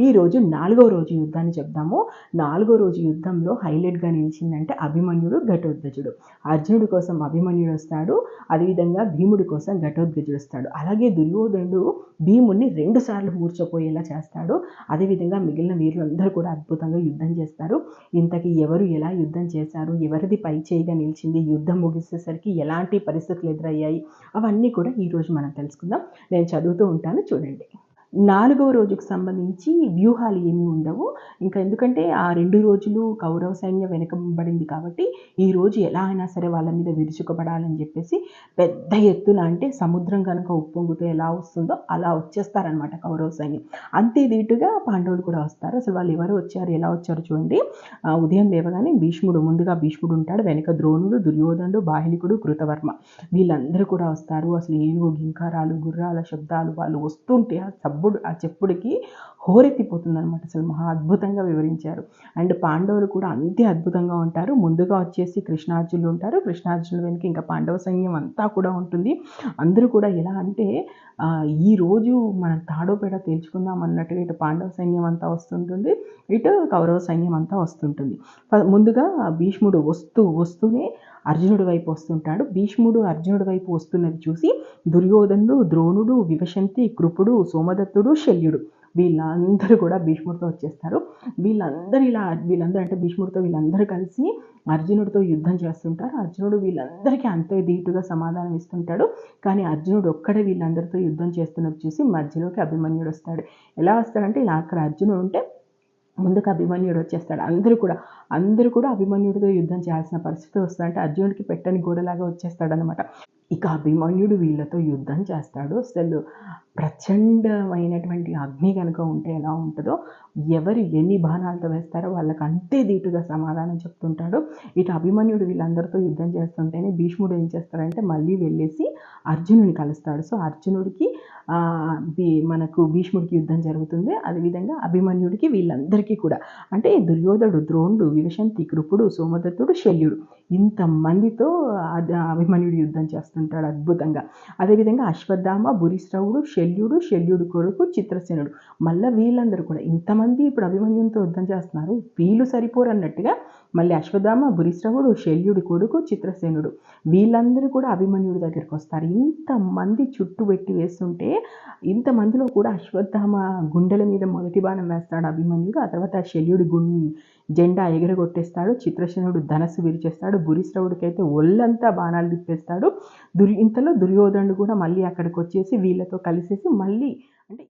ఈరోజు నాలుగో రోజు యుద్ధాన్ని చెప్దాము. నాలుగో రోజు యుద్ధంలో హైలైట్గా నిలిచిందంటే అభిమన్యుడు ఘటోద్గజుడు. అర్జునుడి కోసం అభిమన్యుడు వస్తాడు. అదేవిధంగా భీముడి కోసం ఘటోద్గజుడు వస్తాడు. అలాగే దుర్యోధనుడు భీముడిని రెండుసార్లు మూర్చపోయేలా చేస్తాడు. అదేవిధంగా మిగిలిన వీరులందరూ కూడా అద్భుతంగా యుద్ధం చేస్తారు. ఇంతకీ ఎవరు ఎలా యుద్ధం చేశారు? ఎవరిది పై చేయిగా నిలిచింది? యుద్ధం ముగిసేసరికి ఎలాంటి పరిస్థితులు ఎదురయ్యాయి? అవన్నీ కూడా ఈరోజు మనం తెలుసుకుందాం. నేను చదువుతూ ఉంటాను. చూడండి. నాలుగవ రోజుకు సంబంధించి వ్యూహాలు ఏమీ ఉండవు. ఇంకా ఎందుకంటే ఆ రెండు రోజులు కౌరవ సైన్యం వెనకబడింది కాబట్టి ఈ రోజు ఎలా అయినా సరే వాళ్ళ మీద విరుచుకుపడాలని చెప్పేసి పెద్ద ఎత్తున అంటే సముద్రం కనుక ఉప్పొంగితే ఎలా వస్తుందో అలా వచ్చేస్తారనమాట కౌరవ సైన్యం. అంతే దీటుగా పాండవులు కూడా వస్తారు. అసలు వాళ్ళు ఎవరు వచ్చారు ఎలా వచ్చారు చూడండి. ఉదయం లేవగానే భీష్ముడు ముందుగా భీష్ముడు ఉంటాడు. వెనక ద్రోణుడు దుర్యోధనుడు బాహిలికుడు కృతవర్మ. వీళ్ళందరూ కూడా వస్తారు. అసలు ఏనుగు గింకారాలు గుర్రాల శబ్దాలు వాళ్ళు వస్తుంటే ఆ సబ్బుడు ఆ చెప్పుడికి హోరెత్తిపోతుందనమాట అసలు మహా అద్భుతంగా వివరించారు. అండ్ పాండవులు కూడా అంతే అద్భుతంగా ఉంటారు. ముందుగా వచ్చేసి కృష్ణార్జునులు ఉంటారు. కృష్ణార్జునుల వెనక ఇంకా పాండవ సైన్యం అంతా కూడా ఉంటుంది. అందరూ కూడా ఎలా అంటే ఈరోజు ఈ రోజు మనం తాడోపేట తేల్చుకుందాం అన్నట్టుగా ఇటు పాండవ సైన్యం అంతా వస్తుంటుంది. ఇటు కౌరవ సైన్యం అంతా వస్తుంటుంది. ముందుగా భీష్ముడు వస్తూ వస్తూనే అర్జునుడి వైపు వస్తుంటాడు. భీష్ముడు అర్జునుడి వైపు వస్తున్నది చూసి దుర్యోధనుడు ద్రోణుడు వివశంతి కృపుడు సోమదత్తుడు శల్యుడు. వీళ్ళందరూ కూడా భీష్ముడితో వచ్చేస్తారు. వీళ్ళందరూ ఇలా వీళ్ళందరూ అంటే భీష్ముడితో వీళ్ళందరూ కలిసి అర్జునుడితో యుద్ధం చేస్తుంటారు. అర్జునుడు వీళ్ళందరికీ అంతే ధీటుగా సమాధానం ఇస్తుంటాడు. కానీ అర్జునుడు ఒక్కడే వీళ్ళందరితో యుద్ధం చేస్తున్నది చూసి మధ్యలోకి అభిమన్యుడు వస్తాడు. ఎలా వస్తాడంటే ఇలా అక్కడ అర్జునుడు ఉంటే ముందుకు అభిమన్యుడు వచ్చేస్తాడు. అందరూ కూడా అందరూ కూడా అభిమన్యుడితో యుద్ధం చేయాల్సిన పరిస్థితి వస్తుందంటే అర్జునుడికి పెట్టని గోడలాగా వచ్చేస్తాడనమాట ఇక అభిమన్యుడు వీళ్ళతో యుద్ధం చేస్తాడు. అసలు ప్రచండమైనటువంటి అగ్ని కనుక ఉంటే ఎలా ఉంటుందో ఎవరు ఎన్ని బాణాలతో వేస్తారో వాళ్ళకి అంతే దీటుగా సమాధానం చెప్తుంటాడు. ఇటు అభిమన్యుడు వీళ్ళందరితో యుద్ధం చేస్తుంటేనే భీష్ముడు ఏం చేస్తాడంటే మళ్ళీ వెళ్ళేసి అర్జునుని కలుస్తాడు. సో అర్జునుడికి మనకు భీష్ముడికి యుద్ధం జరుగుతుంది. అదేవిధంగా అభిమన్యుడికి వీళ్ళందరికీ కూడా. అంటే దుర్యోధుడు ద్రోణుడు వివశంతి కృపుడు సోమదత్తుడు శల్యుడు ఇంతమందితో అభిమన్యుడు యుద్ధం చేస్తుంటాడు అద్భుతంగా. అదేవిధంగా అశ్వత్థామ భూరిశ్రవుడు శల్యుడు శల్యుడు కొడుకు చిత్రసేనుడు. మళ్ళీ వీళ్ళందరూ కూడా ఇంతమంది ఇప్పుడు అభిమన్యునితో యుద్ధం చేస్తున్నారు. వీళ్ళు సరిపోరు అన్నట్టుగా మళ్ళీ అశ్వత్థామ భూరిశ్రవుడు శల్యుడి కొడుకు చిత్రసేనుడు. వీళ్ళందరూ కూడా అభిమన్యుడి దగ్గరికి వస్తారు. ఇంతమంది చుట్టూ పెట్టి వేస్తుంటే ఇంతమందిలో కూడా అశ్వత్థామ గుండెల మీద మొదటి బాణం వేస్తాడు అభిమన్యుడు. ఆ తర్వాత శల్యుడి గుండె జెండా ఎగరగొట్టేస్తాడు చిత్రసేనుడు ధనస్సు విరిచేస్తాడు భూరిశ్రవుడికైతే ఒళ్ళంతా బాణాలు తిప్పేస్తాడు. దుర్ ఇంతలో దుర్యోధనుడు కూడా మళ్ళీ అక్కడికి వచ్చేసి వీళ్ళతో కలిసేసి మళ్ళీ అంటే